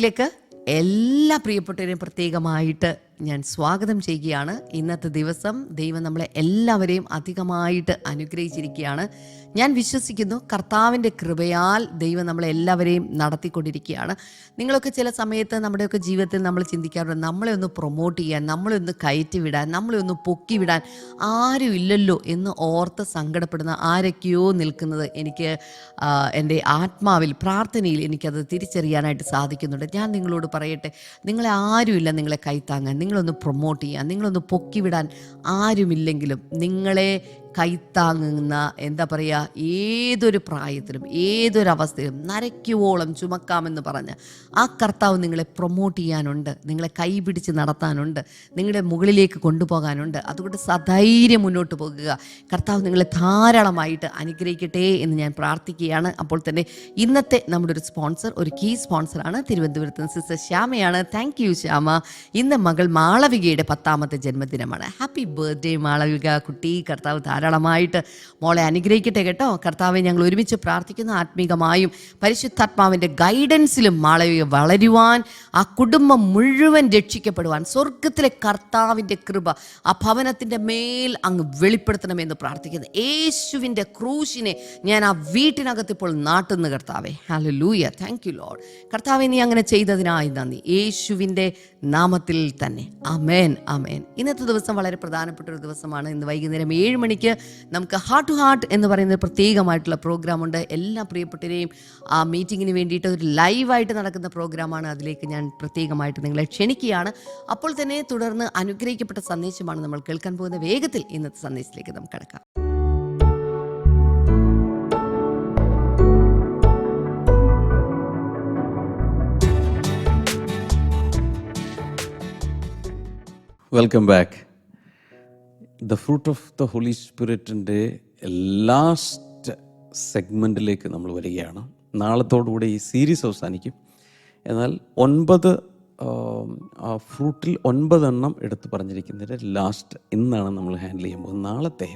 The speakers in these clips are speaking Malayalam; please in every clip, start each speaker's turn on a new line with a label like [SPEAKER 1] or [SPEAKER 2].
[SPEAKER 1] ടുഡേയിലേക്ക് എല്ലാ പ്രിയപ്പെട്ടവരെയും പ്രത്യേകമായിട്ട് ഞാൻ സ്വാഗതം ചെയ്യുകയാണ്. ഇന്നത്തെ ദിവസം ദൈവം നമ്മളെ എല്ലാവരെയും അധികമായിട്ട് അനുഗ്രഹിച്ചിരിക്കുകയാണ്. ഞാൻ വിശ്വസിക്കുന്നു കർത്താവിന്റെ കൃപയാൽ ദൈവം നമ്മളെ എല്ലാവരെയും നടത്തിക്കൊണ്ടിരിക്കുകയാണ്. നിങ്ങളൊക്കെ ചില സമയത്ത് നമ്മുടെയൊക്കെ ജീവിതത്തിൽ നമ്മൾ ചിന്തിക്കാറുണ്ട് നമ്മളെ ഒന്ന് പ്രൊമോട്ട് ചെയ്യാൻ നമ്മളെ ഒന്ന് കയറ്റി വിടാൻ നമ്മളെ ഒന്ന് പൊക്കി വിടാൻ ആരും ഇല്ലല്ലോ എന്ന് ഓർത്ത് സങ്കടപ്പെടുന്ന ആരൊക്കെയോ നിൽക്കുന്നത് എനിക്ക് എന്റെ ആത്മാവിൽ പ്രാർത്ഥനയിൽ എനിക്കത് തിരിച്ചറിയാനായിട്ട് സാധിക്കുന്നുണ്ട്. ഞാൻ നിങ്ങളോട് പറയട്ടെ നിങ്ങളെ ആരുമില്ല നിങ്ങളെ കൈത്താങ്ങാൻ. നിങ്ങളൊന്ന് പ്രൊമോട്ട് ചെയ്യാൻ നിങ്ങളൊന്ന് പൊക്കിവിടാൻ ആരുമില്ലെങ്കിലും നിങ്ങളെ കൈത്താങ്ങുന്ന എന്താ പറയുക ഏതൊരു പ്രായത്തിലും ഏതൊരവസ്ഥയിലും നരയ്ക്കുവോളം ചുമക്കാമെന്ന് പറഞ്ഞ് ആ കർത്താവ് നിങ്ങളെ പ്രൊമോട്ട് ചെയ്യാനുണ്ട് നിങ്ങളെ കൈപിടിച്ച് നടത്താനുണ്ട് നിങ്ങളുടെ മുകളിലേക്ക് കൊണ്ടുപോകാനുണ്ട്. അതുകൊണ്ട് സധൈര്യം മുന്നോട്ട് പോകുക. കർത്താവ് നിങ്ങളെ ധാരാളമായിട്ട് അനുഗ്രഹിക്കട്ടെ എന്ന് ഞാൻ പ്രാർത്ഥിക്കുകയാണ്. അപ്പോൾ തന്നെ ഇന്നത്തെ നമ്മുടെ ഒരു സ്പോൺസർ ഒരു കീ സ്പോൺസറാണ് തിരുവനന്തപുരത്ത് നിന്ന് സിസ്റ്റർ ശ്യാമയാണ്. Thank you Shyama. ഇന്ന് മകൾ മാളവികയുടെ പത്താമത്തെ ജന്മദിനമാണ്. Happy birthday Malavika. കുട്ടി കർത്താവ് ധാരാളമായിട്ട് മോളെ അനുഗ്രഹിക്കട്ടെ കേട്ടോ. കർത്താവെ ഞങ്ങൾ ഒരുമിച്ച് പ്രാർത്ഥിക്കുന്ന ആത്മീകമായും പരിശുദ്ധാത്മാവിന്റെ ഗൈഡൻസിലും മാളെ വളരുവാൻ ആ കുടുംബം മുഴുവൻ രക്ഷിക്കപ്പെടുവാൻ സ്വർഗത്തിലെ കർത്താവിന്റെ കൃപ ആ ഭവനത്തിന്റെ മേൽ അങ്ങ് വെളിപ്പെടുത്തണമെന്ന് പ്രാർത്ഥിക്കുന്നു. യേശുവിന്റെ ക്രൂശിനെ ഞാൻ ആ വീട്ടിനകത്ത് ഇപ്പോൾ നാട്ടുന്നു കർത്താവെ. ഹലോ ലൂയ താങ്ക് യു ലോഡ് കർത്താവെ നീ അങ്ങനെ ചെയ്തതിനായി നന്ദി. യേശുവിന്റെ നാമത്തിൽ തന്നെ. അമേൻ അമേൻ ഇന്നത്തെ ദിവസം വളരെ പ്രധാനപ്പെട്ട ഒരു ദിവസമാണ്. ഇന്ന് വൈകുന്നേരം ഏഴ് മണിക്ക് നമുക്ക് ഹാർട്ട് ടു ഹാർട്ട് എന്ന് പറയുന്ന പ്രത്യേകമായിട്ടുള്ള പ്രോഗ്രാമുണ്ട് എല്ലാ പ്രിയപ്പെട്ടവരെയും ആ മീറ്റിങ്ങിന് വേണ്ടിയിട്ട് ഒരു ലൈവായിട്ട് നടക്കുന്ന പ്രോഗ്രാമാണ് അതിലേക്ക് ഞാൻ പ്രത്യേകമായിട്ട് നിങ്ങളെ ക്ഷണിക്കുകയാണ്. അപ്പോൾ തന്നെ തുടർന്ന് അനുഗ്രഹിക്കപ്പെട്ട സന്ദേശമാണ് നമ്മൾ കേൾക്കാൻ പോകുന്ന വേഗത്തിൽ ഇന്നത്തെ സന്ദേശത്തിലേക്ക് നമുക്ക് കിടക്കാം.
[SPEAKER 2] Welcome back the fruit of the Holy സ്പിരിറ്റിന്റെ last സെഗ്മെന്റിലേക്ക് നമ്മൾ വരികയാണ്. നാളത്തോടുകൂടി ഈ സീരീസ് അവസാനിക്കും. എന്നാൽ ഒൻപത് ഫ്രൂട്ടിൽ ഒൻപതെണ്ണം എടുത്തു പറഞ്ഞിരിക്കുന്നതിന്റെ ലാസ്റ്റ് ഇന്നാണ് നമ്മൾ ഹാൻഡിൽ ചെയ്യാൻ പോകുന്നത്. നാളത്തെ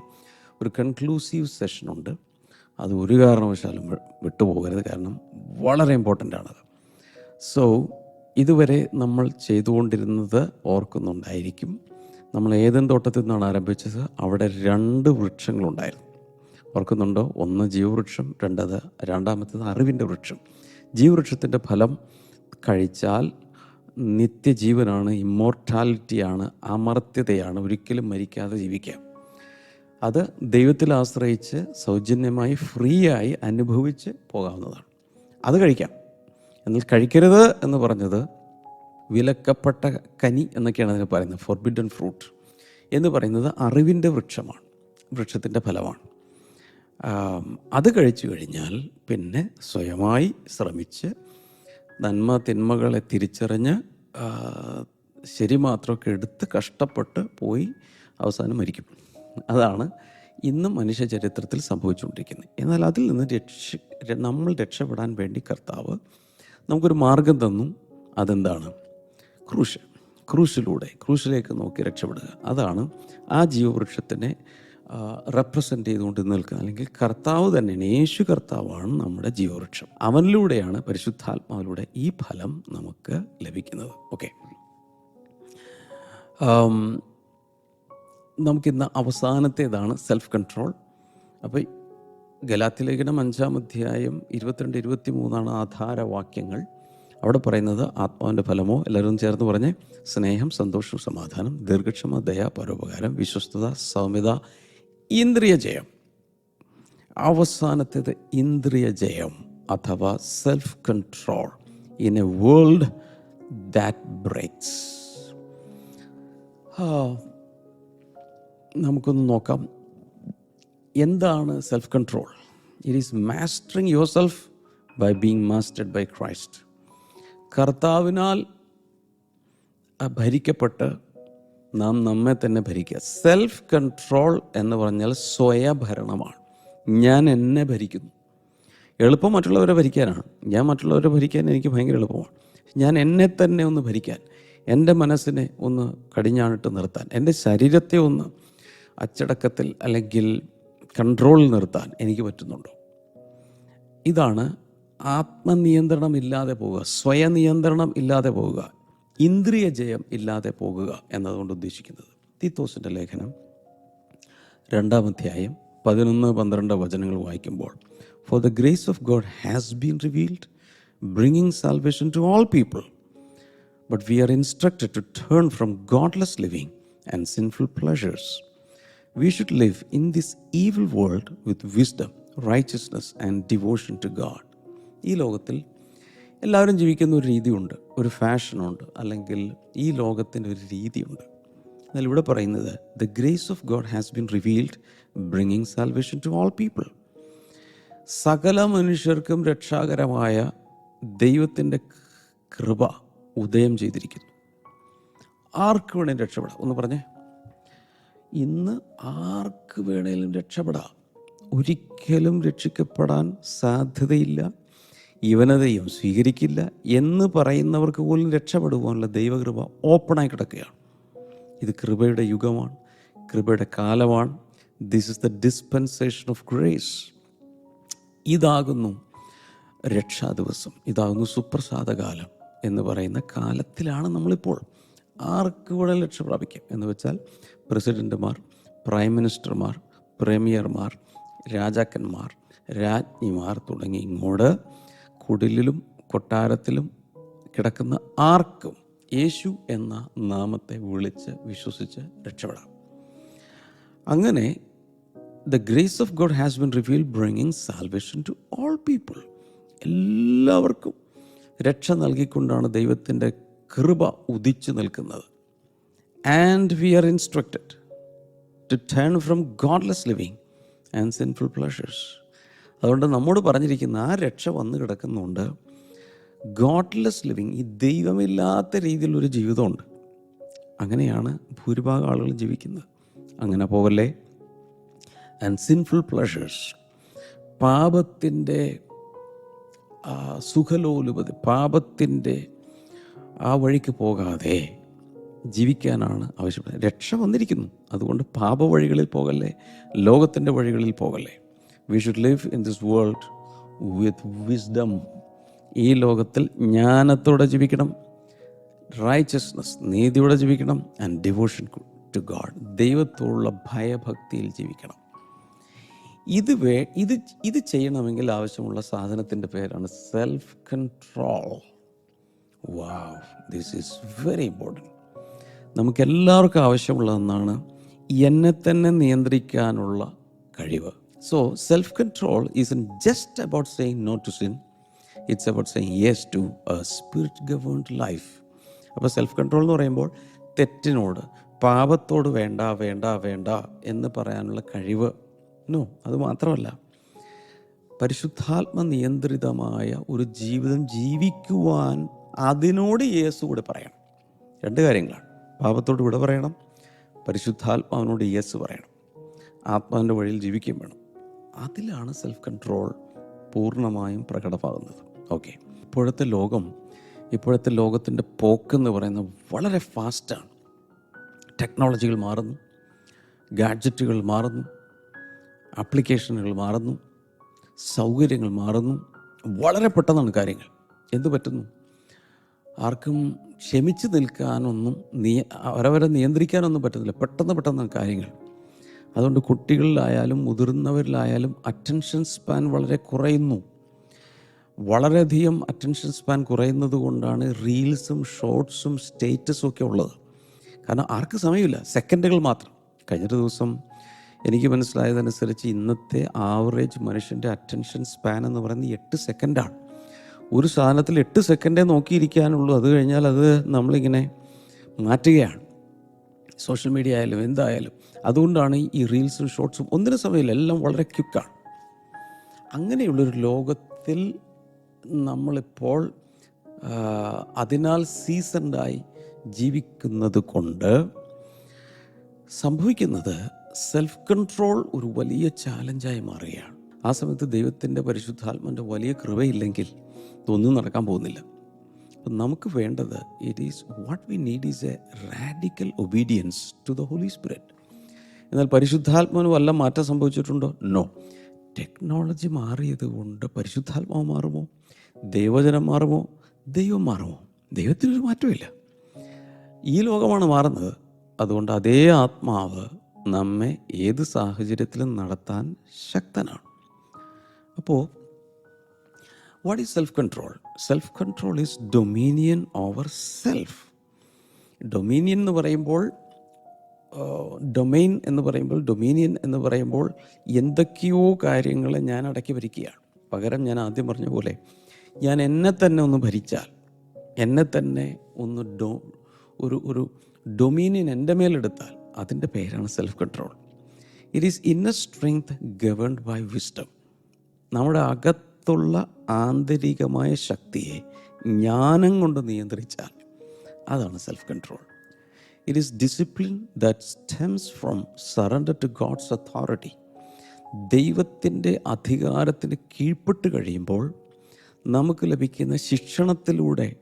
[SPEAKER 2] ഒരു കൺക്ലൂസീവ് സെഷനുണ്ട് അത് ഒരു കാരണവശാലും വിട്ടുപോകരുത്. കാരണം വളരെ ഇമ്പോർട്ടന്റ് ആണത്. സോ ഇതുവരെ നമ്മൾ ചെയ്തുകൊണ്ടിരുന്നത് ഓർക്കുന്നുണ്ടായിരിക്കും. നമ്മൾ ഏതൻ തോട്ടത്തിൽ നിന്നാണ് ആരംഭിച്ചത്? അവിടെ രണ്ട് വൃക്ഷങ്ങളുണ്ടായിരുന്നു. ഓർക്കുന്നുണ്ടോ? ഒന്ന് ജീവവൃക്ഷം രണ്ടത് രണ്ടാമത്തേത് അറിവിന്റെ വൃക്ഷം. ജീവവൃക്ഷത്തിന്റെ ഫലം കഴിച്ചാൽ നിത്യജീവനാണ് ഇമ്മോർട്ടാലിറ്റിയാണ് അമർത്യതയാണ് ഒരിക്കലും മരിക്കാതെ ജീവിക്കാം. അത് ദൈവത്തിൽ ആശ്രയിച്ച് സൗജന്യമായി ഫ്രീ ആയി അനുഭവിച്ച് പോകാവുന്നതാണ്. അത് കഴിക്കാം. എന്നാൽ കഴിക്കരുത് എന്ന് പറഞ്ഞത് വിലക്കപ്പെട്ട കനി എന്നൊക്കെയാണ് അതിന് പറയുന്നത്. ഫോർബിഡൻ ഫ്രൂട്ട് എന്ന് പറയുന്നത് അറിവിന്റെ വൃക്ഷമാണ്. വൃക്ഷത്തിന്റെ ഫലമാണ്. അത് കഴിച്ചു കഴിഞ്ഞാൽ പിന്നെ സ്വയമായി ശ്രമിച്ച് നന്മ തിന്മകളെ തിരിച്ചറിഞ്ഞ് ശരി മാത്രമൊക്കെ എടുത്ത് കഷ്ടപ്പെട്ട് പോയി അവസാനം മരിക്കും. അതാണ് ഇന്നും മനുഷ്യ ചരിത്രത്തിൽ സംഭവിച്ചുകൊണ്ടിരിക്കുന്നത്. എന്നാൽ അതിൽ നിന്ന് രക്ഷ നമ്മൾ രക്ഷപ്പെടാൻ വേണ്ടി കർത്താവ് നമുക്കൊരു മാർഗം തന്നു. അതെന്താണ്? ക്രൂശ് ക്രൂശിലൂടെ ക്രൂശിലേക്ക് നോക്കി രക്ഷപ്പെടുക. അതാണ് ആ ജീവവൃക്ഷത്തിനെ റെപ്രസെന്റ് ചെയ്തുകൊണ്ട് നിൽക്കുന്നത് അല്ലെങ്കിൽ കർത്താവ് തന്നെയാണ് യേശു കർത്താവാണ് നമ്മുടെ ജീവവൃക്ഷം. അവനിലൂടെയാണ് പരിശുദ്ധാത്മാവിലൂടെ ഈ ഫലം നമുക്ക് ലഭിക്കുന്നത്. ഓക്കെ നമുക്കിന്ന് അവസാനത്തേതാണ് സെൽഫ് കൺട്രോൾ അപ്പോൾ ഗലാത്തിലേഖനം അഞ്ചാം അധ്യായം ഇരുപത്തിരണ്ട് ഇരുപത്തി മൂന്നാണ് ആധാരവാക്യങ്ങൾ. അവിടെ പറയുന്നത് ആത്മാവിന്റെ ഫലമോ? എല്ലാവരും ചേർന്ന് പറഞ്ഞ് സ്നേഹം സന്തോഷം സമാധാനം ദീർഘക്ഷമ ദയ പരോപകാരം വിശ്വസ്തത സൗമ്യത ഇന്ദ്രിയ ജയം. അവസാനത്തേത് ഇന്ദ്രിയ ജയം അഥവാ self control in a world that breaks നമുക്കൊന്ന് നോക്കാം. എന്താണ് self control it is mastering yourself by being mastered by Christ കർത്താവിനാൽ ഭരിക്കപ്പെട്ട് നാം നമ്മെ തന്നെ ഭരിക്കുക. സെൽഫ് കൺട്രോൾ എന്ന് പറഞ്ഞാൽ സ്വയഭരണമാണ്. ഞാൻ എന്നെ ഭരിക്കുന്നു. എളുപ്പം മറ്റുള്ളവരെ ഭരിക്കാനാണ്. ഞാൻ മറ്റുള്ളവരെ ഭരിക്കാൻ എനിക്ക് ഭയങ്കര എളുപ്പമാണ്. ഞാൻ എന്നെ തന്നെ ഒന്ന് ഭരിക്കാൻ. എന്റെ മനസ്സിനെ ഒന്ന് കടിഞ്ഞാണിട്ട് നിർത്താൻ. എന്റെ ശരീരത്തെ ഒന്ന് അച്ചടക്കത്തിൽ അല്ലെങ്കിൽ കൺട്രോളിൽ നിർത്താൻ എനിക്ക് പറ്റുന്നുണ്ടോ? ഇതാണ് ആത്മനിയന്ത്രണം ഇല്ലാതെ പോവുക സ്വയനിയന്ത്രണം ഇല്ലാതെ പോവുക ഇന്ദ്രിയ ജയം ഇല്ലാതെ പോകുക എന്നതുകൊണ്ട് ഉദ്ദേശിക്കുന്നത്. തീത്തോസിന്റെ ലേഖനം രണ്ടാം അധ്യായം പതിനൊന്ന് പന്ത്രണ്ട് വചനങ്ങൾ വായിക്കുമ്പോൾ for the grace of God has been revealed bringing salvation to all people but we are instructed to turn from godless living and sinful pleasures we should live in this evil world with wisdom righteousness and devotion to God. ഈ ലോകത്തിൽ എല്ലാവരും ജീവിക്കുന്ന ഒരു രീതിയുണ്ട്. ഒരു ഫാഷനുണ്ട്. അല്ലെങ്കിൽ ഈ ലോകത്തിന്റെ ഒരു രീതിയുണ്ട്. എന്നാൽ ഇവിടെ പറയുന്നത് the grace of God has been revealed bringing salvation to all people സകല മനുഷ്യർക്കും രക്ഷാകരമായ ദൈവത്തിന്റെ കൃപ ഉദയം ചെയ്തിരിക്കുന്നു. ആർക്ക് വേണേലും രക്ഷപ്പെടാം. ഒന്ന് പറഞ്ഞേ. ഇന്ന് ആർക്ക് വേണേലും രക്ഷപ്പെടാം. ഒരിക്കലും രക്ഷിക്കപ്പെടാൻ സാധ്യതയില്ല. ഇവനതയും സ്വീകരിക്കില്ല എന്ന് പറയുന്നവർക്ക് പോലും രക്ഷപ്പെടുവാനുള്ള ദൈവകൃപ ഓപ്പണായി കിടക്കുകയാണ്. ഇത് കൃപയുടെ യുഗമാണ് കൃപയുടെ കാലമാണ്. This is the dispensation of grace ഇതാകുന്നു രക്ഷാ ദിവസം ഇതാകുന്നു സുപ്രസാദകാലം എന്ന് പറയുന്ന കാലത്തിലാണ് നമ്മളിപ്പോൾ ആർക്ക് ഇവിടെ രക്ഷ പ്രാപിക്കാം എന്ന് വെച്ചാൽ പ്രസിഡന്റുമാർ പ്രൈം മിനിസ്റ്റർമാർ പ്രീമിയർമാർ രാജാക്കന്മാർ രാജ്ഞിമാർ തുടങ്ങി ഇങ്ങോട്ട് കുടിലിലും കൊട്ടാരത്തിലും കിടക്കുന്ന ആർക്കും യേശു എന്ന നാമത്തെ വിളിച്ച് വിശ്വസിച്ച് രക്ഷപ്പെടാം. അങ്ങനെ the grace of God has been reveal bringing salvation to all people എല്ലാവർക്കും രക്ഷ നൽകിക്കൊണ്ടാണ് ദൈവത്തിന്റെ കൃപ ഉദിച്ചു നിൽക്കുന്നത്. And we are instructed to turn from godless living and sinful pleasures അതുകൊണ്ട് നമ്മോട് പറഞ്ഞിരിക്കുന്ന ആ രക്ഷ വന്നു കിടക്കുന്നുണ്ട് ഗോഡ്ലെസ് ലിവിങ് ഈ ദൈവമില്ലാത്ത രീതിയിലൊരു ജീവിതമുണ്ട്. അങ്ങനെയാണ് ഭൂരിഭാഗം ആളുകൾ ജീവിക്കുന്നത്. അങ്ങനെ പോകല്ലേ ആൻഡ് സിൻഫുൾ പ്ലഷേഴ്സ് പാപത്തിന്റെ സുഖലോലുപതി പാപത്തിന്റെ ആ വഴിക്ക് പോകാതെ ജീവിക്കാനാണ് ആവശ്യപ്പെടുന്നത്. രക്ഷ വന്നിരിക്കുന്നു. അതുകൊണ്ട് പാപ വഴികളിൽ പോകല്ലേ? ലോകത്തിന്റെ വഴികളിൽ പോകല്ലേ? We should live in this world with wisdom ഈ ലോകത്തിൽ ജ്ഞാനത്തോടെ ജീവിക്കണം റൈച്ചസ്നസ് നീതിയോടെ ജീവിക്കണം ആൻഡ് ഡിവോഷൻ ടു ഗാഡ് ദൈവത്തോടുള്ള ഭയഭക്തിയിൽ ജീവിക്കണം. ഇത് വേ ഇത് ഇത് ചെയ്യണമെങ്കിൽ ആവശ്യമുള്ള സാധനത്തിന്റെ പേരാണ് self control wow this is very important നമുക്കെല്ലാവർക്കും ആവശ്യമുള്ള ഒന്നാണ് എന്നെ തന്നെ നിയന്ത്രിക്കാനുള്ള കഴിവ്. So self control isn't just about saying not to sin it's about saying yes to a spirit governed life അപ്പോൾ സെൽഫ് കൺട്രോൾ എന്ന് പറയുമ്പോൾ തെറ്റിനോട് പാപത്തോട് വേണ്ട വേണ്ട വേണ്ട എന്ന് പറയാനുള്ള കഴിവ്. നോ അത് മാത്രമല്ല. പരിശുദ്ധാത്മ നിയന്ത്രിതമായ ഒരു ജീവിതം ജീവിക്കുവാൻ അതിനോട് യേസു കൂടെ പറയണം. രണ്ട് കാര്യങ്ങളാണ്. പാപത്തോട് വിട പറയണം. പരിശുദ്ധാത്മാവിനോട് യേസ് പറയണം. ആത്മാവിന്റെ വഴിയിൽ ജീവിക്കുകയും വേണം. അതിലാണ് സെൽഫ് കൺട്രോൾ പൂർണമായും പ്രകടമാകുന്നത്. ഓക്കെ ഇപ്പോഴത്തെ ലോകം ഇപ്പോഴത്തെ ലോകത്തിന്റെ പോക്കെന്ന് പറയുന്നത് വളരെ ഫാസ്റ്റാണ് ടെക്നോളജികൾ മാറുന്നു ഗാഡ്ജറ്റുകൾ മാറുന്നു ആപ്ലിക്കേഷനുകൾ മാറുന്നു സൗകര്യങ്ങൾ മാറുന്നു. വളരെ പെട്ടെന്നാണ് കാര്യങ്ങൾ. എന്തു പറ്റുന്നു? ആർക്കും ക്ഷമിച്ച് നിൽക്കാനൊന്നും നിയ അവരവരെ നിയന്ത്രിക്കാനൊന്നും പറ്റുന്നില്ല. പെട്ടെന്ന് പെട്ടെന്നാണ് കാര്യങ്ങൾ. അതുകൊണ്ട് കുട്ടികളിലായാലും മുതിർന്നവരിലായാലും അറ്റൻഷൻ സ്പാൻ വളരെ കുറയുന്നു. വളരെയധികം അറ്റൻഷൻ സ്പാൻ കുറയുന്നത് കൊണ്ടാണ് റീൽസും ഷോർട്സും സ്റ്റേറ്റസും ഒക്കെ ഉള്ളത്. കാരണം ആർക്ക് സമയമില്ല സെക്കൻഡുകൾ മാത്രം. കഴിഞ്ഞ ദിവസം എനിക്ക് മനസ്സിലായതനുസരിച്ച് ഇന്നത്തെ ആവറേജ് മനുഷ്യന്റെ അറ്റൻഷൻ സ്പാൻ എന്ന് പറയുന്നത് എട്ട് സെക്കൻഡാണ് ഒരു സാധനത്തിൽ എട്ട് സെക്കൻഡേ നോക്കിയിരിക്കാനുള്ളൂ. അത് കഴിഞ്ഞാൽ അത് നമ്മളിങ്ങനെ മാറ്റുകയാണ്. സോഷ്യൽ മീഡിയ ആയാലും എന്തായാലും അതുകൊണ്ടാണ് ഈ റീൽസും ഷോർട്സും ഒന്നിനു സമയമില്ല എല്ലാം വളരെ ക്വിക്കാണ്. അങ്ങനെയുള്ളൊരു ലോകത്തിൽ നമ്മളിപ്പോൾ അതിനാൽ സീസൺഡായി ജീവിക്കുന്നത് കൊണ്ട് സംഭവിക്കുന്നത് സെൽഫ് കൺട്രോൾ ഒരു വലിയ ചാലഞ്ചായി മാറുകയാണ്. ആ സമയത്ത് ദൈവത്തിന്റെ പരിശുദ്ധാത്മന്റെ വലിയ കൃപയില്ലെങ്കിൽ ഇതൊന്നും നടക്കാൻ പോകുന്നില്ല. അപ്പം നമുക്ക് വേണ്ടത് it is what we need is a radical obedience to the Holy Spirit എന്നാൽ പരിശുദ്ധാത്മാവിന് വല്ല മാറ്റം സംഭവിച്ചിട്ടുണ്ടോ? നോ ടെക്നോളജി മാറിയത് കൊണ്ട് പരിശുദ്ധാത്മാവ് മാറുമോ? ദൈവജനം മാറുമോ? ദൈവം മാറുമോ? ദൈവത്തിനൊരു മാറ്റമില്ല. ഈ ലോകമാണ് മാറുന്നത്. അതുകൊണ്ട് അതേ ആത്മാവ് നമ്മെ ഏത് സാഹചര്യത്തിലും നടത്താൻ ശക്തനാണ്. അപ്പോൾ what is self control self control is dominion over self dominion എന്ന് പറയുമ്പോൾ ഡൊമൈൻ എന്ന് പറയുമ്പോൾ ഡൊമീനിയൻ എന്ന് പറയുമ്പോൾ എന്തൊക്കെയോ കാര്യങ്ങളെ ഞാൻ അടക്കി ഭരിക്കുകയാണ്. പകരം ഞാൻ ആദ്യം പറഞ്ഞ പോലെ ഞാൻ എന്നെ തന്നെ ഒന്ന് ഭരിച്ചാൽ എന്നെ തന്നെ ഒന്ന് ഡോ ഒരു ഒരു ഡൊമീനിയൻ എന്റെ മേലെടുത്താൽ അതിന്റെ പേരാണ് self control it is inner strength governed by wisdom നമ്മുടെ അകത്തുള്ള ആന്തരികമായ ശക്തിയെ ജ്ഞാനം കൊണ്ട് നിയന്ത്രിച്ചാൽ അതാണ് self control it is discipline that stems from surrender to God's authority ദൈവത്തിന്റെ അധികാരത്തിന് കീഴ്പ്പെട്ട് കഴിയുമ്പോൾ നമുക്ക് ലഭിക്കുന്ന ശിക്ഷണത്തിലൂടെ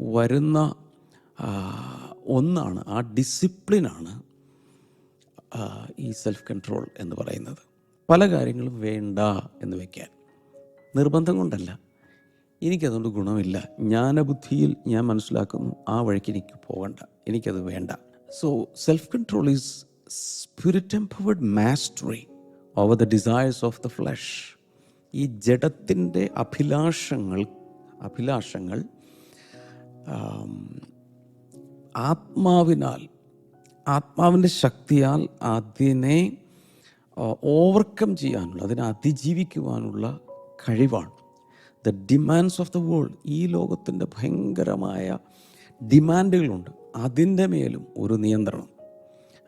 [SPEAKER 2] വരുന്ന ഒന്നാണ് ആ ഡിസിപ്ലിനാണ് ഈ സെൽഫ് കൺട്രോൾ എന്ന് പറയുന്നത്. പല കാര്യങ്ങളും വേണ്ട എന്ന് വയ്ക്കാൻ. നിർബന്ധം കൊണ്ടല്ല. എനിക്കതുകൊണ്ട് ഗുണമില്ല. ജ്ഞാനബുദ്ധിയിൽ ഞാൻ മനസ്സിലാക്കുന്നു. ആ വഴിക്ക് എനിക്ക് പോകണ്ട. എനിക്കത് വേണ്ട. So self control is spirit empowered mastery over the desires of the flesh ഈ ജഡത്തിന്റെ അഭിലാഷങ്ങൾ അഭിലാഷങ്ങൾ ആത്മാവിനാൽ ആത്മാവിന്റെ ശക്തിയാൽ അതിനെ ഓവർകം ചെയ്യാനുള്ള അതിനെ അതിജീവിക്കുവാനുള്ള കഴിവാണ്. The demands of the world ഈ ലോകത്തിന്റെ ഭയങ്കരമായ ഡിമാൻഡുകളുണ്ട്. അതിന്റെ മേലും ഒരു നിയന്ത്രണം.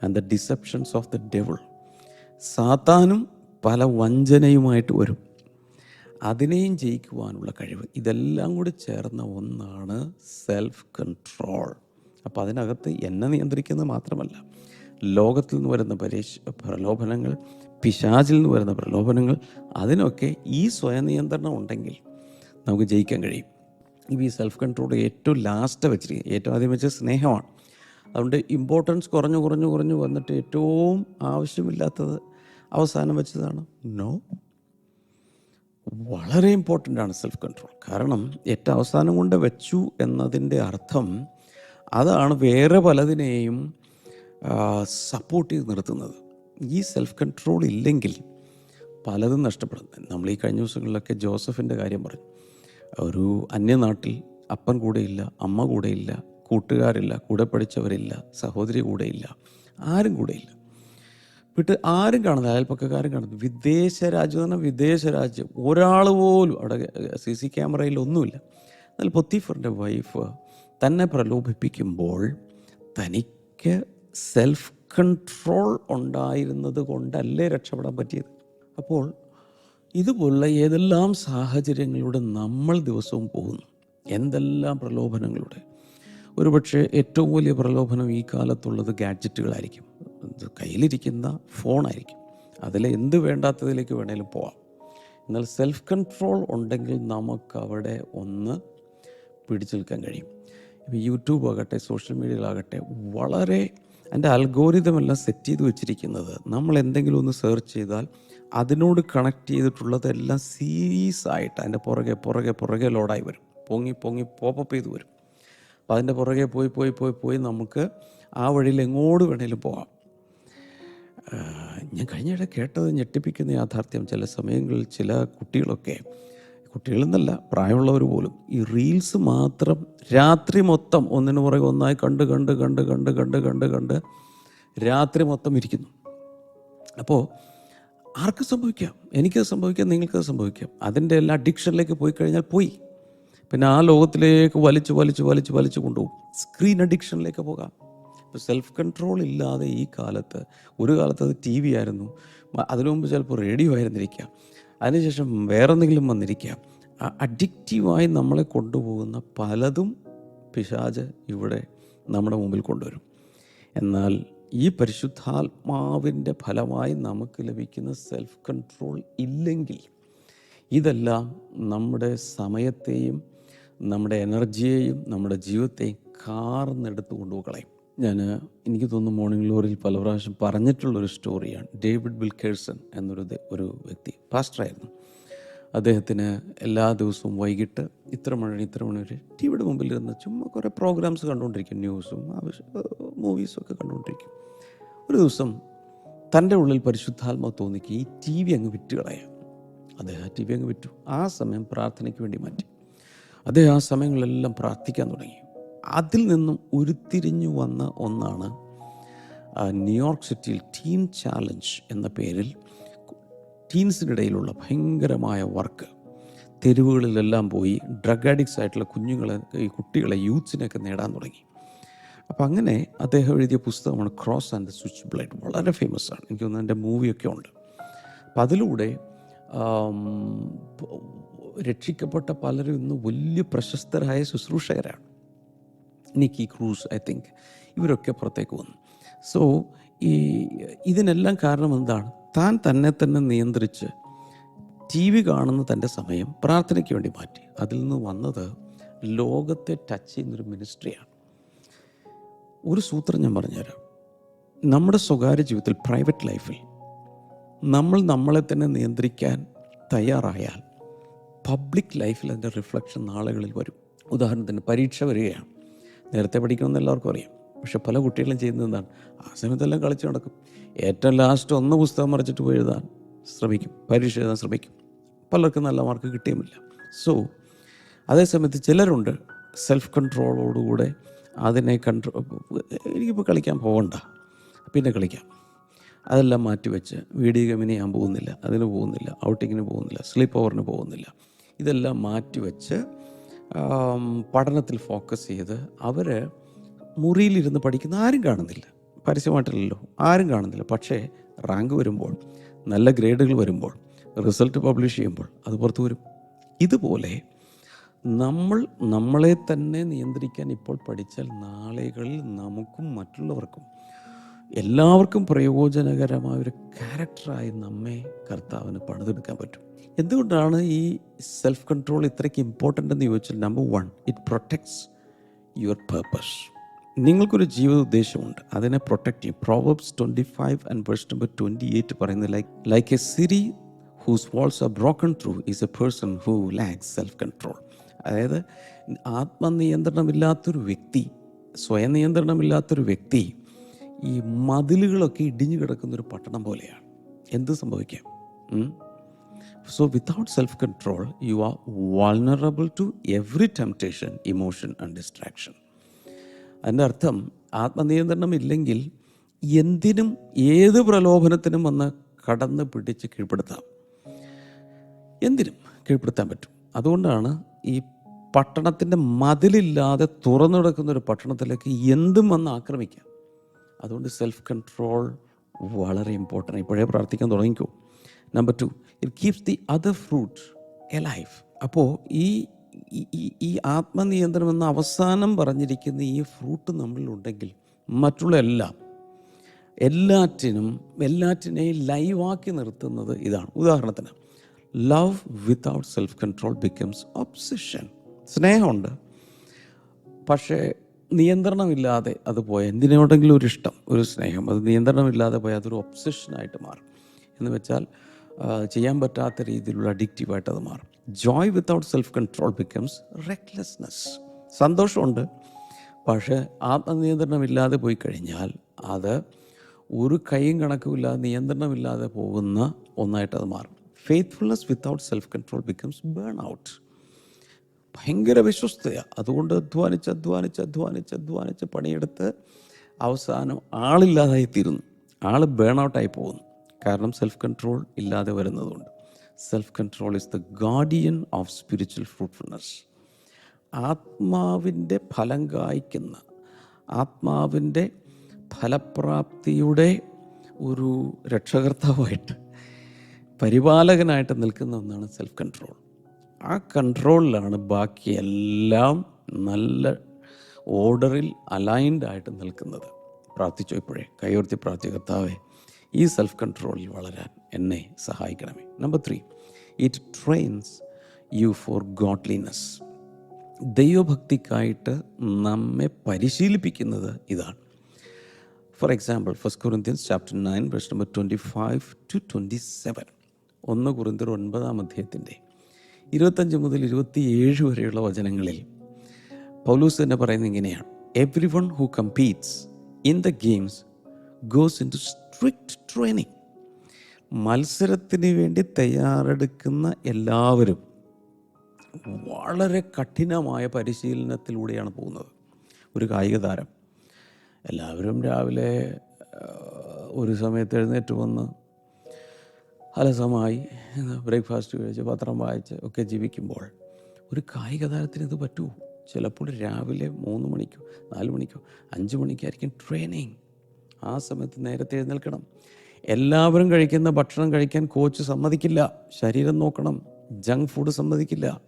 [SPEAKER 2] And the deceptions of the devil സാത്താനും പല വഞ്ചനയുമായിട്ട് വരും. അതിനെയും ജയിക്കുവാനുള്ള കഴിവ്. ഇതെല്ലാം കൂടി ചേർന്ന ഒന്നാണ് സെൽഫ് കൺട്രോൾ അപ്പോൾ അതിനകത്ത് എന്നെ നിയന്ത്രിക്കുന്നത് മാത്രമല്ല ലോകത്തിൽ നിന്ന് വരുന്ന പരീക്ഷ പ്രലോഭനങ്ങൾ പിശാചിൽ നിന്ന് വരുന്ന പ്രലോഭനങ്ങൾ അതിനൊക്കെ ഈ സ്വയം നിയന്ത്രണം ഉണ്ടെങ്കിൽ നമുക്ക് ജയിക്കാൻ കഴിയും. ഈ സെൽഫ് കൺട്രോൾ ഏറ്റവും ലാസ്റ്റ് വെച്ചിരിക്കുക ഏറ്റവും ആദ്യം വെച്ച സ്നേഹമാണ്. അതുകൊണ്ട് ഇമ്പോർട്ടൻസ് കുറഞ്ഞു കുറഞ്ഞു കുറഞ്ഞു വന്നിട്ട് ഏറ്റവും ആവശ്യമില്ലാത്തത് അവസാനം വെച്ചതാണ് നോ വളരെ ഇമ്പോർട്ടന്റ് ആണ് സെൽഫ് കൺട്രോൾ കാരണം ഏറ്റവും അവസാനം കൊണ്ട് വെച്ചു എന്നതിന്റെ അർത്ഥം അതാണ് വേറെ പലതിനെയും സപ്പോർട്ട് ചെയ്ത് നിർത്തുന്നത്. ഈ സെൽഫ് കൺട്രോൾ ഇല്ലെങ്കിൽ പലതും നഷ്ടപ്പെടുന്നത് നമ്മൾ ഈ കഴിഞ്ഞ ദിവസങ്ങളിലൊക്കെ ജോസഫിന്റെ കാര്യം പറഞ്ഞു. ഒരു അന്യനാട്ടിൽ അപ്പൻ കൂടെയില്ല അമ്മ കൂടെയില്ല കൂട്ടുകാരില്ല കൂടെ പഠിച്ചവരില്ല സഹോദരി കൂടെയില്ല ആരും കൂടെയില്ല. വിട്ട് ആരും കാണുന്നില്ല അയൽപ്പക്കക്കാരും കാണുന്നത് വിദേശ രാജ്യം എന്ന് പറഞ്ഞാൽ വിദേശ രാജ്യം. ഒരാൾ പോലും അവിടെ സി സി ക്യാമറയിൽ ഒന്നുമില്ല. എന്നാൽ പൊത്തീഫറിന്റെ വൈഫ് തന്നെ പ്രലോഭിപ്പിക്കുമ്പോൾ തനിക്ക് സെൽഫ് കൺട്രോൾ ഉണ്ടായിരുന്നത് കൊണ്ടല്ലേ രക്ഷപ്പെടാൻ പറ്റിയത്? അപ്പോൾ ഇതുപോലുള്ള ഏതെല്ലാം സാഹചര്യങ്ങളിലൂടെ നമ്മൾ ദിവസവും പോകുന്നു? എന്തെല്ലാം പ്രലോഭനങ്ങളുടെ? ഒരുപക്ഷെ ഏറ്റവും വലിയ പ്രലോഭനം ഈ കാലത്തുള്ളത് ഗാഡ്ജറ്റുകളായിരിക്കും. കയ്യിലിരിക്കുന്ന ഫോണായിരിക്കും. അതിൽ എന്ത് വേണ്ടാത്തതിലേക്ക് വേണേലും പോവാം. എന്നാൽ സെൽഫ് കൺട്രോൾ ഉണ്ടെങ്കിൽ നമുക്കവിടെ ഒന്ന് പിടിച്ചു നിൽക്കാൻ കഴിയും. ഇപ്പോൾ യൂട്യൂബ് ആകട്ടെ സോഷ്യൽ മീഡിയയിലാകട്ടെ വളരെ അതിന്റെ അൽഗോരിതമെല്ലാം സെറ്റ് ചെയ്ത് വെച്ചിരിക്കുന്നത് നമ്മൾ എന്തെങ്കിലും ഒന്ന് സെർച്ച് ചെയ്താൽ അതിനോട് കണക്ട് ചെയ്തിട്ടുള്ളതെല്ലാം സീരീസ് ആയിട്ട് അതിന്റെ പുറകെ പുറകെ പുറകെ ലോഡായി വരും. പൊങ്ങി പൊങ്ങി പോപ്പപ്പ് ചെയ്ത് വരും. അപ്പോൾ അതിന്റെ പുറകെ പോയി പോയി പോയി പോയി നമുക്ക് ആ വഴിയിൽ എങ്ങോട്ട് വേണേലും പോകാം. ഞാൻ കഴിഞ്ഞിടെ കേട്ടത് ഞെട്ടിപ്പിക്കുന്ന യാഥാർത്ഥ്യം ചില സമയങ്ങളിൽ ചില കുട്ടികളൊക്കെ കുട്ടികളെന്നല്ല പ്രായമുള്ളവർ പോലും ഈ റീൽസ് മാത്രം രാത്രി മൊത്തം ഒന്നിനു പുറകെ ഒന്നായി കണ്ട് കണ്ട് കണ്ട് കണ്ട് കണ്ട് കണ്ട് കണ്ട് രാത്രി മൊത്തം ഇരിക്കുന്നു. അപ്പോൾ ആർക്ക് സംഭവിക്കാം. എനിക്കത് സംഭവിക്കാം നിങ്ങൾക്കത് സംഭവിക്കാം. അതിന്റെ എല്ലാ അഡിക്ഷനിലേക്ക് പോയി കഴിഞ്ഞാൽ പോയി. പിന്നെ ആ ലോകത്തിലേക്ക് വലിച്ചു വലിച്ചു വലിച്ചു വലിച്ചു കൊണ്ടുപോകും. സ്ക്രീൻ അഡിക്ഷനിലേക്ക് പോകാം. ഇപ്പോൾ സെൽഫ് കൺട്രോൾ ഇല്ലാതെ ഈ കാലത്ത് ഒരു കാലത്ത് അത് ടി വി ആയിരുന്നു. അതിനു മുമ്പ് ചിലപ്പോൾ റേഡിയോ ആയിരുന്നിരിക്കാം. അതിനുശേഷം വേറെ എന്തെങ്കിലും വന്നിരിക്കാം അഡിക്റ്റീവായി നമ്മളെ കൊണ്ടുപോകുന്ന പലതും പിശാജ് ഇവിടെ നമ്മുടെ മുമ്പിൽ കൊണ്ടുവരും. എന്നാൽ ഈ പരിശുദ്ധാത്മാവിന്റെ ഫലമായി നമുക്ക് ലഭിക്കുന്ന സെൽഫ് കൺട്രോൾ ഇല്ലെങ്കിൽ ഇതെല്ലാം നമ്മുടെ സമയത്തെയും നമ്മുടെ എനർജിയെയും നമ്മുടെ ജീവിതത്തെയും കാർന്നെടുത്ത് കൊണ്ടുപോകളയും ഞാൻ എനിക്ക് തോന്നുന്നു മോർണിംഗ് ലോറിൽ പല പ്രാവശ്യം പറഞ്ഞിട്ടുള്ളൊരു സ്റ്റോറിയാണ് ഡേവിഡ് ബിൽക്കേഴ്സൺ എന്നൊരു ഒരു വ്യക്തി പാസ്റ്ററായിരുന്നു അദ്ദേഹത്തിന് എല്ലാ ദിവസവും വൈകിട്ട് ഇത്ര മണി ഇത്ര മണി വരെ ടി വിയുടെ മുമ്പിൽ ഇരുന്ന് ചുമ്മാ കുറേ പ്രോഗ്രാംസ് കണ്ടുകൊണ്ടിരിക്കും. ന്യൂസും ആവശ്യം മൂവീസും ഒക്കെ കണ്ടുകൊണ്ടിരിക്കും. ഒരു ദിവസം തന്റെ ഉള്ളിൽ പരിശുദ്ധാത്മാവ് തോന്നിക്ക് ഈ ടി വി അങ്ങ് വിറ്റ് കളയാം അദ്ദേഹം ടി വി അങ്ങ് വിറ്റു. ആ സമയം പ്രാർത്ഥനയ്ക്ക് വേണ്ടി മാറ്റി. അദ്ദേഹം ആ സമയങ്ങളിലെല്ലാം പ്രാർത്ഥിക്കാൻ തുടങ്ങി. അതിൽ നിന്നും ഉരുത്തിരിഞ്ഞു വന്ന ഒന്നാണ് ന്യൂയോർക്ക് സിറ്റിയിൽ ടീൻ ചാലഞ്ച് എന്ന പേരിൽ ടീൻസിനിടയിലുള്ള ഭയങ്കരമായ വർക്ക് തെരുവുകളിലെല്ലാം പോയി ഡ്രഗ് അഡിക്ട്സ് ആയിട്ടുള്ള കുഞ്ഞുങ്ങളെ ഈ കുട്ടികളെ യൂത്ത്സിനെയൊക്കെ നേടാൻ തുടങ്ങി. അപ്പോൾ അങ്ങനെ അദ്ദേഹം എഴുതിയ പുസ്തകമാണ് ക്രോസ് ആൻഡ് സ്വിച്ച് ബ്ലേഡ് വളരെ ഫേമസ് ആണ്. എനിക്ക് തോന്നുന്നു എന്റെ മൂവിയൊക്കെ ഉണ്ട്. അപ്പം അതിലൂടെ രക്ഷിക്കപ്പെട്ട പലരും ഇന്ന് വലിയ പ്രശസ്തരായ ശുശ്രൂഷകരാണ്. നിക്കി ക്രൂസ് ഐ തിങ്ക് ഇവരൊക്കെ പുറത്തേക്ക് വന്നു. സോ ഈ ഇതിനെല്ലാം കാരണം എന്താണ്? താൻ തന്നെ തന്നെ നിയന്ത്രിച്ച് ടി വി കാണുന്ന തന്റെ സമയം പ്രാർത്ഥനയ്ക്ക് വേണ്ടി മാറ്റി. അതിൽ നിന്ന് വന്നത് ലോകത്തെ ടച്ച് ചെയ്യുന്നൊരു മിനിസ്ട്രിയാണ് ഒരു സൂത്രം ഞാൻ പറഞ്ഞുതരാം. നമ്മുടെ സ്വകാര്യ ജീവിതത്തിൽ പ്രൈവറ്റ് ലൈഫിൽ നമ്മൾ നമ്മളെ തന്നെ നിയന്ത്രിക്കാൻ തയ്യാറായാൽ പബ്ലിക് ലൈഫിൽ അതിന്റെ റിഫ്ലക്ഷൻ നാളുകളിൽ വരും. ഉദാഹരണത്തിന് പരീക്ഷ വരികയാണ്. നേരത്തെ പഠിക്കണമെന്ന് എല്ലാവർക്കും അറിയാം. പക്ഷെ പല കുട്ടികളും ചെയ്യുന്നത് എന്താണ്? ആ സമയത്തെല്ലാം കളിച്ചു നടക്കും. ഏറ്റവും ലാസ്റ്റ് ഒന്ന് പുസ്തകം മറിച്ചിട്ട് പോയി എഴുതാൻ ശ്രമിക്കും. പരീക്ഷ എഴുതാൻ ശ്രമിക്കും. പലർക്കും നല്ല മാർക്ക് കിട്ടിയുമില്ല. സോ അതേസമയത്ത് ചിലരുണ്ട് സെൽഫ് കൺട്രോളോടുകൂടെ അതിനെ കൺട്രോ എനിക്കിപ്പോൾ കളിക്കാൻ പോകണ്ട പിന്നെ കളിക്കാം. അതെല്ലാം മാറ്റി വെച്ച് വീഡിയോ ഗെയിമിന് ഞാൻ പോകുന്നില്ല അതിന് പോകുന്നില്ല ഔട്ടിങ്ങിന് പോകുന്നില്ല സ്ലീപ്പ് ഓവറിന് പോകുന്നില്ല. ഇതെല്ലാം മാറ്റി വെച്ച് പഠനത്തിൽ ഫോക്കസ് ചെയ്ത് അവർ മുറിയിലിരുന്ന് പഠിക്കുന്ന ആരും കാണുന്നില്ല. പരസ്യമായിട്ടില്ലല്ലോ ആരും കാണുന്നില്ല. പക്ഷേ റാങ്ക് വരുമ്പോൾ നല്ല ഗ്രേഡുകൾ വരുമ്പോൾ റിസൾട്ട് പബ്ലിഷ് ചെയ്യുമ്പോൾ അത് പുറത്തു വരും. ഇതുപോലെ നമ്മൾ നമ്മളെ തന്നെ നിയന്ത്രിക്കാൻ ഇപ്പോൾ പഠിച്ചാൽ നാളുകളിൽ നമുക്കും മറ്റുള്ളവർക്കും എല്ലാവർക്കും പ്രയോജനകരമായ ഒരു ക്യാരക്ടറായി നമ്മെ കർത്താവിന് പണിതെടുക്കാൻ പറ്റും. എന്തുകൊണ്ടാണ് ഈ സെൽഫ് കൺട്രോൾ ഇത്രയ്ക്ക് ഇമ്പോർട്ടന്റ് എന്ന് ചോദിച്ചാൽ number one it protects your purpose നിങ്ങൾക്കൊരു ജീവിത ഉദ്ദേശമുണ്ട്. അതിനെ പ്രൊട്ടക്റ്റ് ചെയ്യും. Proverbs twenty five and verse number twenty eight പറയുന്നത് like like a city whose walls are broken through is a person who lacks self control അതായത് ആത്മനിയന്ത്രണമില്ലാത്തൊരു വ്യക്തി സ്വയം നിയന്ത്രണമില്ലാത്തൊരു വ്യക്തി ഈ മതിലുകളൊക്കെ ഇടിഞ്ഞു കിടക്കുന്ന ഒരു പട്ടണം പോലെയാണ്. എന്ത് സംഭവിക്കാം? So without self control you are vulnerable to every temptation emotion and distraction അതിന്റെ അർത്ഥം ആത്മനിയന്ത്രണം ഇല്ലെങ്കിൽ എന്തിനും ഏത് പ്രലോഭനത്തിനും വന്ന് കടന്ന് പിടിച്ച് കീഴ്പ്പെടുത്താം. എന്തിനും കീഴ്പ്പെടുത്താൻ പറ്റും. അതുകൊണ്ടാണ് ഈ പട്ടണത്തിന്റെ മതിലില്ലാതെ തുറന്നു കിടക്കുന്ന ഒരു പട്ടണത്തിലേക്ക് എന്തും വന്ന് ആക്രമിക്കാം. അതുകൊണ്ട് സെൽഫ് കൺട്രോൾ വളരെ ഇമ്പോർട്ടന്റ് ഇപ്പോഴേ പ്രാർത്ഥിക്കാൻ തുടങ്ങിക്കോ. Number two it keeps the other fruit alive അപ്പോൾ ഈ ഈ- ആത്മനിയന്ത്രണം എന്ന അവസാനം പറഞ്ഞിരിക്കുന്ന ഈ ഫ്രൂട്ട് നമ്മളിലുണ്ടെങ്കിൽ മറ്റുള്ള എല്ലാം എല്ലാറ്റിനും എല്ലാറ്റിനെയും ലൈവാക്കി നിർത്തുന്നത് ഇതാണ്. ഉദാഹരണത്തിന് love without self control becomes obsession സ്നേഹമുണ്ട്. പക്ഷേ നിയന്ത്രണമില്ലാതെ അത് പോയ എന്തിനോടെങ്കിലും ഒരു ഇഷ്ടം ഒരു സ്നേഹം. അത് നിയന്ത്രണമില്ലാതെ പോയാൽ അതൊരു ഒബ്സഷനായിട്ട് മാറും. എന്ന് വെച്ചാൽ ചെയ്യാൻ പറ്റാത്ത രീതിയിലുള്ള അഡിക്റ്റീവായിട്ട് അത് മാറും. Joy without self control becomes recklessness സന്തോഷമുണ്ട്. പക്ഷേ ആത്മനിയന്ത്രണമില്ലാതെ പോയി കഴിഞ്ഞാൽ അത് ഒരു കൈയും കണക്കുമില്ലാതെ നിയന്ത്രണമില്ലാതെ പോകുന്ന ഒന്നായിട്ട് അത് മാറും. Faithfulness without self control becomes burn out ഭയങ്കര വിശ്വസ്തയാണ് അതുകൊണ്ട് അധ്വാനിച്ച് അധ്വാനിച്ച് അധ്വാനിച്ച് അധ്വാനിച്ച് പണിയെടുത്ത് അവസാനം ആളില്ലാതായി തീരുന്നു ആൾ ബേൺ ഔട്ടായി പോകുന്നു. കാരണം സെൽഫ് കൺട്രോൾ ഇല്ലാതെ വരുന്നതുകൊണ്ട്. Self control is the guardian of spiritual fruitfulness. ആത്മാവിന്റെ ഫലം കായ്ക്കുന്ന ആത്മാവിന്റെ ഫലപ്രാപ്തിയുടെ ഒരു രക്ഷകർത്താവായിട്ട് പരിപാലകനായിട്ട് നിൽക്കുന്ന ഒന്നാണ് സെൽഫ് കൺട്രോൾ. ആ കൺട്രോളിലാണ് ബാക്കി എല്ലാം നല്ല ഓർഡറിൽ അലൈൻഡ് ആയിട്ട് നിൽക്കുന്നത്. പ്രാർത്ഥിച്ചോ ഇപ്പോഴേ? കൈയോർത്തി പ്രാർത്ഥി കർത്താവെ ഈ സെൽഫ് കൺട്രോളിൽ വളരാൻ എന്നെ സഹായിക്കണമേ. Number three it trains you for godliness ദൈവഭക്തിക്കായിട്ട് നമ്മെ പരിശീലിപ്പിക്കുന്നത് ഇതാണ്. For example first Corinthians chapter nine പ്രശ്നം number twenty five to twenty seven ഒന്ന് കുറിന്തർ ഒൻപതാം അധ്യായത്തിന്റെ ഇരുപത്തഞ്ച് മുതൽ ഇരുപത്തിയേഴ് വരെയുള്ള വചനങ്ങളിൽ പൗലൂസ് തന്നെ പറയുന്നത് ഇങ്ങനെയാണ്. Everyone who competes in the games goes into strict training മത്സരത്തിന് വേണ്ടി തയ്യാറെടുക്കുന്ന എല്ലാവരും വളരെ കഠിനമായ പരിശീലനത്തിലൂടെയാണ് പോകുന്നത്. ഒരു കായിക താരം. എല്ലാവരും രാവിലെ ഒരു സമയത്ത് എഴുന്നേറ്റ് വന്ന് അലസമായി ബ്രേക്ക്ഫാസ്റ്റ് കഴിച്ച് പത്രം വായിച്ച് ഒക്കെ ജീവിക്കുമ്പോൾ ഒരു കായിക താരത്തിന് ഇത് പറ്റുമോ ചിലപ്പോൾ രാവിലെ മൂന്ന് മണിക്കോ നാല് മണിക്കോ അഞ്ച് മണിക്കായിരിക്കും ട്രെയിനിങ് ആ സമയത്ത് നേരത്തെ എഴുന്നേൽക്കണം. എല്ലാവരും കഴിക്കുന്ന ഭക്ഷണം കഴിക്കാൻ കോച്ച് സമ്മതിക്കില്ല. ശരീരം നോക്കണം. ജങ്ക് ഫുഡ് സമ്മതിക്കില്ല.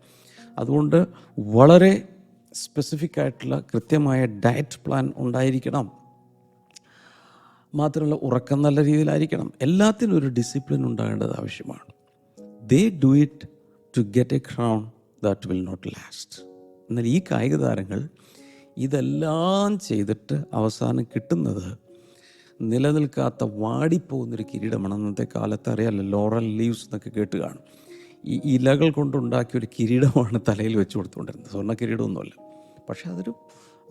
[SPEAKER 2] അതുകൊണ്ട് വളരെ സ്പെസിഫിക് ആയിട്ടുള്ള കൃത്യമായ ഡയറ്റ് പ്ലാൻ ഉണ്ടായിരിക്കണം. മാത്രമല്ല ഉറക്കം നല്ല രീതിയിലായിരിക്കണം. എല്ലാത്തിനും ഒരു ഡിസിപ്ലിൻ ഉണ്ടാകേണ്ടത് ആവശ്യമാണ്. They do it to get a crown that will not last എന്നാൽ ഈ കായിക താരങ്ങൾ ഇതെല്ലാം ചെയ്തിട്ട് അവസാനം കിട്ടുന്നത് നിലനിൽക്കാത്ത വാടിപ്പോകുന്നൊരു കിരീടമാണ്. അന്നത്തെ കാലത്ത് അറിയാമല്ലോ ലോറൽ ലീവ്സ് എന്നൊക്കെ കേട്ട് കാണും. ഈ ഇലകൾ കൊണ്ടുണ്ടാക്കിയ ഒരു കിരീടമാണ് തലയിൽ വെച്ച് കൊടുത്തുകൊണ്ടിരുന്നത്. സ്വർണ കിരീടമൊന്നുമല്ല. പക്ഷേ അതൊരു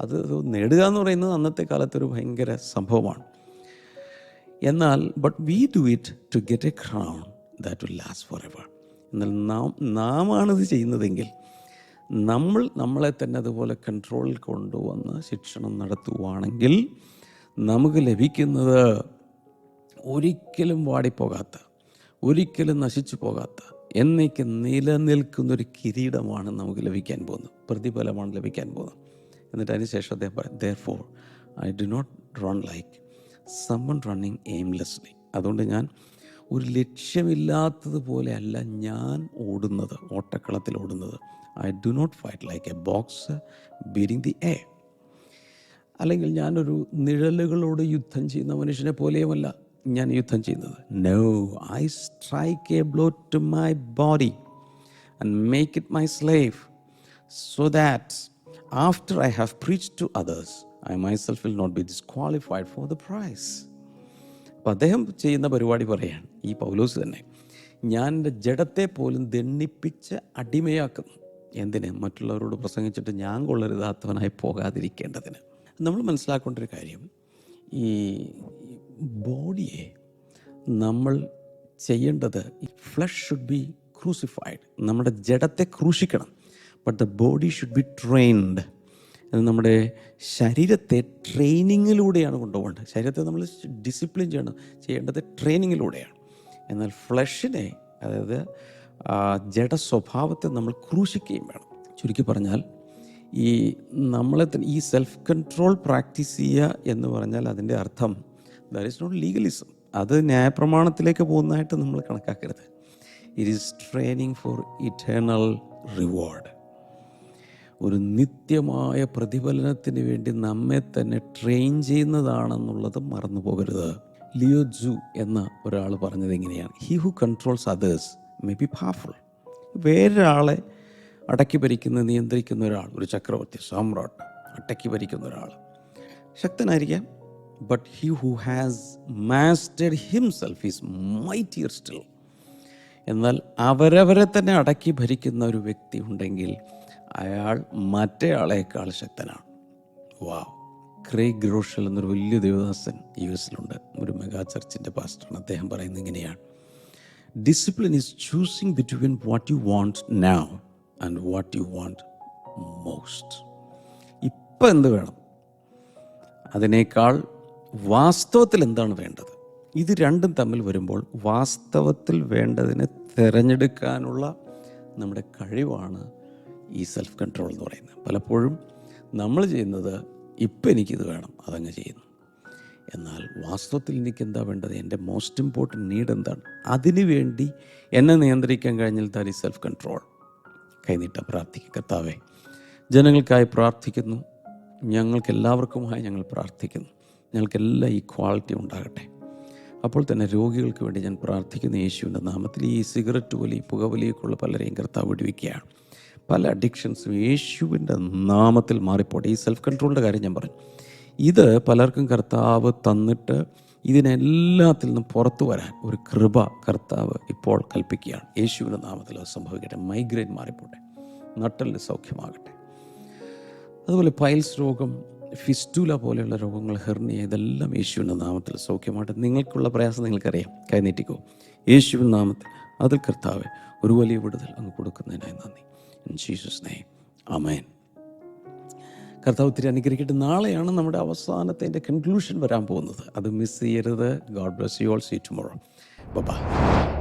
[SPEAKER 2] അത് നേടുക എന്ന് പറയുന്നത് അന്നത്തെ കാലത്തൊരു ഭയങ്കര സംഭവമാണ്. എന്നാൽ but we do it to get a crown that will last forever എന്നാൽ നാം നാമാണിത് ചെയ്യുന്നതെങ്കിൽ നമ്മൾ നമ്മളെ തന്നെ അതുപോലെ കൺട്രോളിൽ കൊണ്ടുവന്ന് ശിക്ഷണം നടത്തുവാണെങ്കിൽ നമുക്ക് ലഭിക്കുന്നത് ഒരിക്കലും വാടിപ്പോകാത്ത ഒരിക്കലും നശിച്ചു പോകാത്ത എന്നേക്ക് നിലനിൽക്കുന്നൊരു കിരീടമാണ് നമുക്ക് ലഭിക്കാൻ പോകുന്നത്. പ്രതിഫലമാണ് ലഭിക്കാൻ പോകുന്നത്. എന്നിട്ട് അതിനുശേഷം അദ്ദേഹം പറയും therefore I do not run like someone running aimlessly അതുകൊണ്ട് ഞാൻ ഒരു ലക്ഷ്യമില്ലാത്തതുപോലെ അല്ല ഞാൻ ഓടുന്നത് ഓട്ടക്കളത്തിൽ ഓടുന്നത്. I do not fight like a boxer beating the air അല്ലെങ്കിൽ ഞാനൊരു നിഴലുകളോട് യുദ്ധം ചെയ്യുന്ന മനുഷ്യനെ പോലെയുമല്ല ഞാൻ യുദ്ധം ചെയ്യുന്നത്. No I strike a blow to my body and make it my slave so that after I have preach to others I myself will not be disqualified for the prize അപ്പം അദ്ദേഹം ചെയ്യുന്ന പരിപാടി പറയാണ് ഈ പൗലോസ് തന്നെ ഞാൻ എന്റെ ജഡത്തെ പോലും ദണ്ണിപ്പിച്ച് അടിമയാക്കുന്നു എന്തിന്? മറ്റുള്ളവരോട് പ്രസംഗിച്ചിട്ട് ഞാൻ കൊള്ളരുതാത്തവനായി പോകാതിരിക്കേണ്ടതിന്. നമ്മൾ മനസ്സിലാക്കേണ്ട ഒരു കാര്യം ഈ ബോഡിയെ നമ്മൾ ചെയ്യേണ്ടത് ഫ്ലഷ് ഷുഡ് ബി ക്രൂസിഫൈഡ് നമ്മുടെ ജഡത്തെ ക്രൂശിക്കണം but the body should be trained അത് നമ്മുടെ ശരീരത്തെ ട്രെയിനിങ്ങിലൂടെയാണ് കൊണ്ടുപോകേണ്ടത്. ശരീരത്തെ നമ്മൾ ഡിസിപ്ലിൻ ചെയ്യണം ചെയ്യേണ്ടത് ട്രെയിനിങ്ങിലൂടെയാണ്. എന്നാൽ ഫ്ലഷിനെ അതായത് ജഡ സ്വഭാവത്തെ നമ്മൾ ക്രൂശിക്കുകയും വേണം. ചുരുക്കി പറഞ്ഞാൽ ഈ നമ്മളെ ഈ സെൽഫ് കൺട്രോൾ പ്രാക്ടീസ് ചെയ്യുക എന്ന് പറഞ്ഞാൽ അതിന്റെ അർത്ഥം ദാറ്റ് ഈസ് നോട്ട് ലീഗലിസം അത് ന്യായപ്രമാണത്തിലേക്ക് പോകുന്നതായിട്ട് നമ്മൾ കണക്കാക്കരുത്. It is training for eternal reward ഒരു നിത്യമായ പ്രതിഫലനത്തിന് വേണ്ടി നമ്മെ തന്നെ ട്രെയിൻ ചെയ്യുന്നതാണെന്നുള്ളത് മറന്നു പോകരുത്. ലിയോ ജു എന്ന ഒരാൾ പറഞ്ഞത് എങ്ങനെയാണ് he who controls others may be powerful വേറൊരാളെ അടക്കി ഭരിക്കുന്ന നിയന്ത്രിക്കുന്ന ഒരാൾ ഒരു ചക്രവർത്തി സാമ്രാട്ട് അടക്കി ഭരിക്കുന്ന ഒരാൾ. ശക്തനായിരിക്കാം but he who has mastered himself is mightier still എന്നാൽ അവരവരെ തന്നെ അടക്കി ഭരിക്കുന്ന ഒരു വ്യക്തി ഉണ്ടെങ്കിൽ അയാൾ മറ്റേയാളേക്കാൾ ശക്തനാണ്. വാ ക്രേ ഗ്രോഷൽ എന്നൊരു വലിയ ദേവദാസൻ യു എസിലുണ്ട് ഒരു മെഗാ ചർച്ചിന്റെ പാസ്റ്ററാണ് അദ്ദേഹം പറയുന്നത് ഇങ്ങനെയാണ്. Discipline is choosing between what you want now and what you want most ഇപ്പം എന്ത് വേണം? അതിനേക്കാൾ വാസ്തവത്തിൽ എന്താണ് വേണ്ടത്? ഇത് രണ്ടും തമ്മിൽ വരുമ്പോൾ വാസ്തവത്തിൽ വേണ്ടതിനെ തിരഞ്ഞെടുക്കാനുള്ള നമ്മുടെ കഴിവാണ് ഈ സെൽഫ് കൺട്രോൾ എന്ന് പറയുന്നത്. പലപ്പോഴും നമ്മൾ ചെയ്യുന്നത് ഇപ്പം എനിക്കിത് വേണം അതങ്ങ് ചെയ്യുന്നു. എന്നാൽ വാസ്തവത്തിൽ എനിക്ക് എന്താ വേണ്ടത്? എന്റെ മോസ്റ്റ് ഇമ്പോർട്ടന്റ് നീഡ് എന്താണ്? അതിനു വേണ്ടി എന്നെ നിയന്ത്രിക്കാൻ കഴിഞ്ഞാൽ താൻ ഈ സെൽഫ് കൺട്രോൾ. കൈനീട്ട പ്രാർത്ഥിക്കുക കർത്താവേ. ജനങ്ങൾക്കായി പ്രാർത്ഥിക്കുന്നു. ഞങ്ങൾക്ക് എല്ലാവർക്കുമായി ഞങ്ങൾ പ്രാർത്ഥിക്കുന്നു. ഞങ്ങൾക്കെല്ലാം ഈ ക്വാളിറ്റി ഉണ്ടാകട്ടെ. അപ്പോൾ തന്നെ രോഗികൾക്ക് വേണ്ടി ഞാൻ പ്രാർത്ഥിക്കുന്ന യേശുവിന്റെ നാമത്തിൽ. ഈ സിഗരറ്റ് വലി പുകവലിയൊക്കെയുള്ള പലരെയും കർത്താവ് വിടുവിക്കുകയാണ്. പല അഡിക്ഷൻസും യേശുവിന്റെ നാമത്തിൽ മാറിപ്പോട്ടെ. ഈ സെൽഫ് കൺട്രോളിന്റെ കാര്യം ഞാൻ പറഞ്ഞു. ഇത് പലർക്കും കർത്താവ് തന്നിട്ട് ഇതിനെല്ലാത്തിൽ നിന്നും പുറത്തു വരാൻ ഒരു കൃപ കർത്താവ് ഇപ്പോൾ കൽപ്പിക്കുകയാണ്. യേശുവിന്റെ നാമത്തിൽ അത് സംഭവിക്കട്ടെ. മൈഗ്രെയിൻ മാറിപ്പോട്ടെ. നട്ടലിന് സൗഖ്യമാകട്ടെ. അതുപോലെ പൈൽസ് രോഗം ഫിസ്റ്റൂല പോലെയുള്ള രോഗങ്ങൾ ഹെർണിയ ഇതെല്ലാം യേശുവിന്റെ നാമത്തിൽ സൗഖ്യമായിട്ട് നിങ്ങൾക്കുള്ള പ്രയാസം നിങ്ങൾക്കറിയാം. കൈനീട്ടിക്കോ. യേശുവിൻ നാമത്തിൽ അതിൽ കർത്താവ് ഒരു വലിയ വിടുതൽ അങ്ങ് കൊടുക്കുന്നതിനായി നന്ദി. ജീസസ് നെയ്മ് അമേൻ കർത്താവ് ഒത്തിരി അനുഗ്രഹിക്കട്ടെ. നാളെയാണ് നമ്മുടെ അവസാനത്തെ എന്റെ കൺക്ലൂഷൻ വരാൻ പോകുന്നത്. അത് മിസ് ചെയ്യരുത്. God bless you all see tomorrow bye